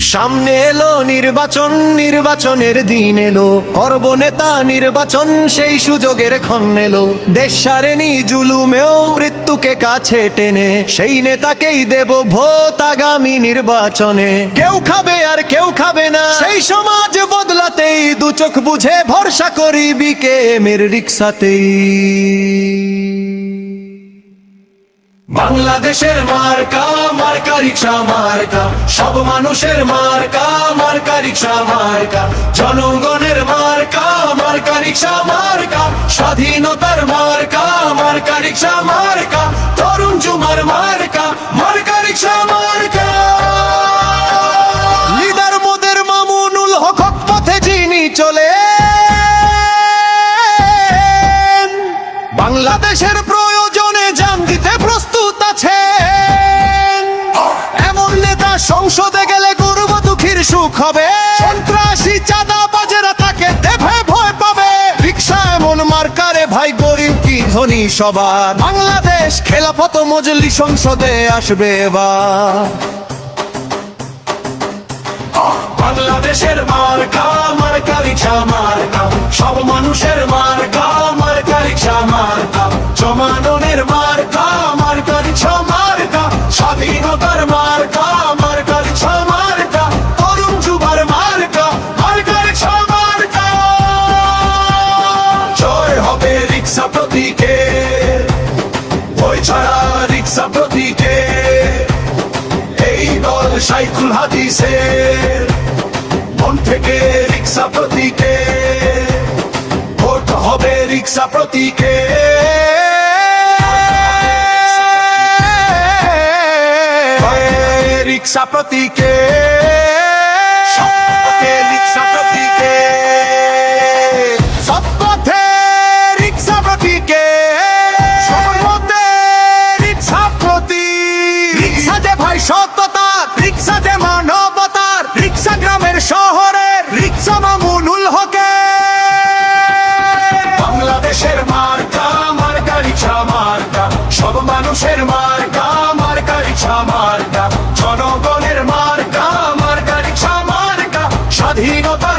সামনে এলো নির্বাচন, নির্বাচনের দিন এলো। করব নেতা নির্বাচন, সেই সুযোগের ক্ষণ এলো। দেশ সারেনি জুলুমেও মৃত্যুকে কাছে টেনে। সেই নেতাকেই দেব ভোট আগামী নির্বাচনে। কেউ খাবে আর কেউ খাবে না। সেই সমাজ বদলাতেই দু চোখ বুঝে ভরসা করি বিকে মের রিক্সাতেই। বাংলাদেশের মার্কা মার্কা মার্কা। সব মানুষের মার্কা মার্কা রিক্সা, মার্কা। জনগণের মার্কা মার্কা রিক্সা, মার্কা। স্বাধীনতার মার্কা মার্কা রিক্সা, মার্কা। তরুণ জুমার মার্কা মার্কা রিক্সা, মার্কা। লিডার মোদের মামুনুল হক পথে যিনি চলে বাংলাদেশের প্রয়োজনে সুখ হবে, সন্ত্রাসী চাঁদা বাজেরা তাকে দেভে ভয় পাবে। রিক্সা এমন মার্কারে, ভাই গরিব কি ধনী সবার? বাংলাদেশ খেলাফত মজলি সংসদে আসবে এবার। বাংলাদেশের মার্কা মার্কা রিক্সা মার্কা, সব মানুষের মার্কা। দল সাইকুল হাদিসের মন থেকে রিক্সা প্রতীকে, ভোট হবে রিক্সা প্রতীকে। রিক্সা প্রতীকে রিক্সা প্রতীকে। মানুষের মার্কা মার্কা রিক্সা মার্কা। জনগণের মার্কা মার্কা রিক্সা মার্কা। স্বাধীনতা